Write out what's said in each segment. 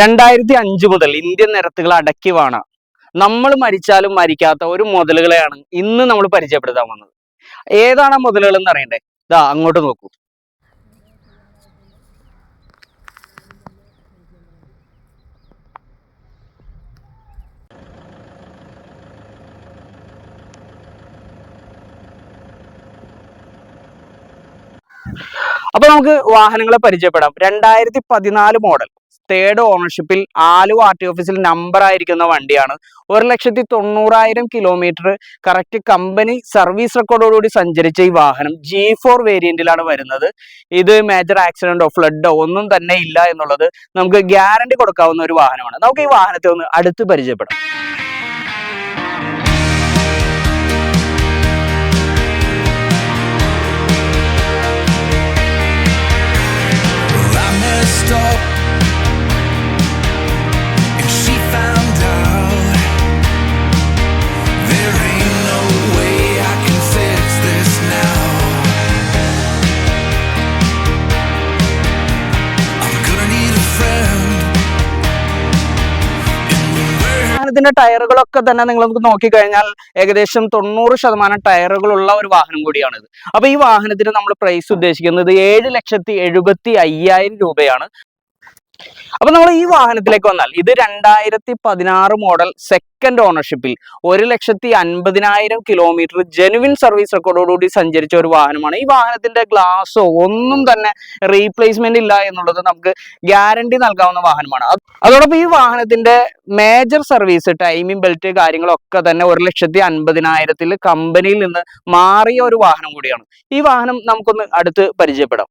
രണ്ടായിരത്തി അഞ്ച് മുതൽ ഇന്ത്യൻ നിരത്തുകൾ അടക്കി വാണ നമ്മൾ മരിച്ചാലും മരിക്കാത്ത ഒരു മുതലുകളെയാണ് ഇന്ന് നമ്മൾ പരിചയപ്പെടുത്താൻ വന്നത്. ഏതാണ് മുതലുകൾ എന്ന് അറിയണ്ടേ? ഇതാ അങ്ങോട്ട് നോക്കൂ. അപ്പൊ നമുക്ക് വാഹനങ്ങളെ പരിചയപ്പെടാം. രണ്ടായിരത്തി പതിനാല് മോഡൽ തേർഡ് ഓണർഷിപ്പിൽ ആലുവ ആർ ടി ഓഫീസിൽ നമ്പർ ആയിരിക്കുന്ന വണ്ടിയാണ്. ഒരു ലക്ഷത്തി തൊണ്ണൂറായിരം കിലോമീറ്റർ കറക്റ്റ് കമ്പനി സർവീസ് റെക്കോർഡോടുകൂടി സഞ്ചരിച്ച ഈ വാഹനം ജി ഫോർ വേരിയന്റിലാണ് വരുന്നത്. ഇത് മേജർ ആക്സിഡന്റോ ഫ്ലഡോ ഒന്നും തന്നെ ഇല്ല എന്നുള്ളത് നമുക്ക് ഗ്യാരണ്ടി കൊടുക്കാവുന്ന ഒരു വാഹനമാണ്. നമുക്ക് ഈ വാഹനത്തെ ഒന്ന് അടുത്ത് പരിചയപ്പെടാം. വാഹനത്തിന്റെ ടയറുകളൊക്കെ തന്നെ നിങ്ങൾ നമുക്ക് നോക്കിക്കഴിഞ്ഞാൽ ഏകദേശം തൊണ്ണൂറ് ശതമാനം ടയറുകളുള്ള ഒരു വാഹനം കൂടിയാണിത്. അപ്പൊ ഈ വാഹനത്തിന് നമ്മൾ പ്രൈസ് ഉദ്ദേശിക്കുന്നത് ഏഴ് ലക്ഷത്തി എഴുപത്തി അയ്യായിരം രൂപയാണ്. അപ്പൊ നമ്മൾ ഈ വാഹനത്തിലേക്ക് വന്നാൽ ഇത് രണ്ടായിരത്തി പതിനാറ് മോഡൽ സെക്കൻഡ് ഓണർഷിപ്പിൽ ഒരു ലക്ഷത്തി അൻപതിനായിരം കിലോമീറ്റർ ജെനുവിൻ സർവീസ് റെക്കോർഡോടുകൂടി സഞ്ചരിച്ച ഒരു വാഹനമാണ്. ഈ വാഹനത്തിന്റെ ഗ്ലാസോ ഒന്നും തന്നെ റീപ്ലേസ്മെന്റ് ഇല്ല എന്നുള്ളത് നമുക്ക് ഗ്യാരണ്ടി നൽകാവുന്ന വാഹനമാണ്. അതോടൊപ്പം ഈ വാഹനത്തിന്റെ മേജർ സർവീസ് ടൈമിംഗ് ബെൽറ്റ് കാര്യങ്ങളൊക്കെ തന്നെ ഒരു ലക്ഷത്തി അൻപതിനായിരത്തിൽ കമ്പനിയിൽ നിന്ന് മാറിയ ഒരു വാഹനം കൂടിയാണ്. ഈ വാഹനം നമുക്കൊന്ന് അടുത്ത് പരിചയപ്പെടാം.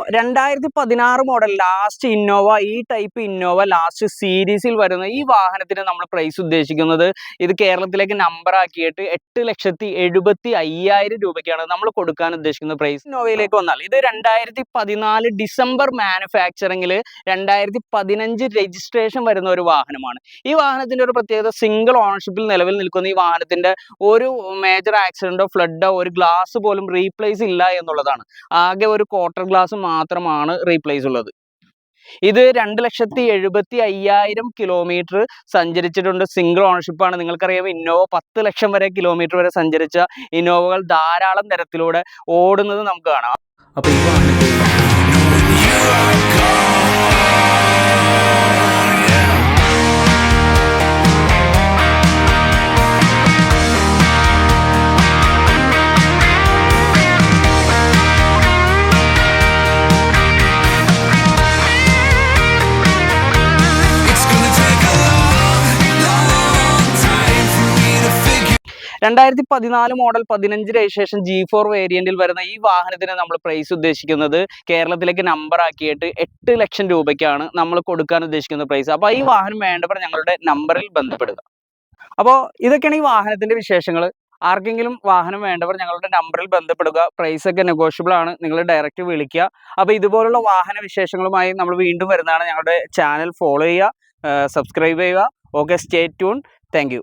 രണ്ടായിരത്തി പതിനാറ് മോഡൽ ലാസ്റ്റ് ഇന്നോവ ഈ ടൈപ്പ് ഇന്നോവ ലാസ്റ്റ് സീരീസിൽ വരുന്ന ഈ വാഹനത്തിന് നമ്മൾ പ്രൈസ് ഉദ്ദേശിക്കുന്നത്. ഇത് കേരളത്തിലേക്ക് നമ്പർ ആക്കിയിട്ട് എട്ട് ലക്ഷത്തി എഴുപത്തി അയ്യായിരം രൂപയ്ക്കാണ് നമ്മൾ കൊടുക്കാൻ ഉദ്ദേശിക്കുന്ന പ്രൈസ് ഇന്നോവയിലേക്ക് വന്നാൽ ഇത് രണ്ടായിരത്തി പതിനാല് ഡിസംബർ മാനുഫാക്ചറിംഗിൽ രണ്ടായിരത്തി പതിനഞ്ച് രജിസ്ട്രേഷൻ വരുന്ന ഒരു വാഹനമാണ്. ഈ വാഹനത്തിന്റെ ഒരു പ്രത്യേകത സിംഗിൾ ഓണർഷിപ്പിൽ നിലവിൽ നിൽക്കുന്ന ഈ വാഹനത്തിന്റെ ഒരു മേജർ ആക്സിഡന്റോ ഫ്ലഡോ ഒരു ഗ്ലാസ് പോലും റീപ്ലേസ് ഇല്ല എന്നുള്ളതാണ്. ആകെ ഒരു ക്വാർട്ടർ ഗ്ലാസ് മാത്രമാണ് റീപ്ലേസ് ഉള്ളത്. ഇത് രണ്ട് ലക്ഷത്തി എഴുപത്തി അയ്യായിരം കിലോമീറ്റർ സഞ്ചരിച്ചിട്ടുണ്ട്. സിംഗിൾ ഓണർഷിപ്പ് ആണ്. നിങ്ങൾക്കറിയാം ഇന്നോവ പത്ത് ലക്ഷം വരെ കിലോമീറ്റർ വരെ സഞ്ചരിച്ച ഇന്നോവകൾ ധാരാളം തരത്തിലൂടെ ഓടുന്നത് നമുക്ക് കാണാം. അപ്പൊ രണ്ടായിരത്തി പതിനാല് മോഡൽ പതിനഞ്ച് രജിസ്ട്രേഷൻ ജി ഫോർ വേരിയന്റിൽ വരുന്ന ഈ വാഹനത്തിന് നമ്മൾ പ്രൈസ് ഉദ്ദേശിക്കുന്നത് കേരളത്തിലേക്ക് നമ്പർ ആക്കിയിട്ട് എട്ട് ലക്ഷം രൂപയ്ക്കാണ് നമ്മൾ കൊടുക്കാൻ ഉദ്ദേശിക്കുന്ന പ്രൈസ് അപ്പോൾ ഈ വാഹനം വേണ്ടവർ ഞങ്ങളുടെ നമ്പറിൽ ബന്ധപ്പെടുക. അപ്പോൾ ഇതൊക്കെയാണ് ഈ വാഹനത്തിന്റെ വിശേഷങ്ങൾ ആർക്കെങ്കിലും വാഹനം വേണ്ടവർ ഞങ്ങളുടെ നമ്പറിൽ ബന്ധപ്പെടുക. പ്രൈസ് ഒക്കെ നെഗോഷ്യബിൾ ആണ്. നിങ്ങൾ ഡയറക്റ്റ് വിളിക്കുക. അപ്പോൾ ഇതുപോലുള്ള വാഹന വിശേഷങ്ങളുമായി നമ്മൾ വീണ്ടും വരുന്നതാണ് ഞങ്ങളുടെ ചാനൽ ഫോളോ ചെയ്യുക. സബ്സ്ക്രൈബ് ചെയ്യുക. Okay stay tune thank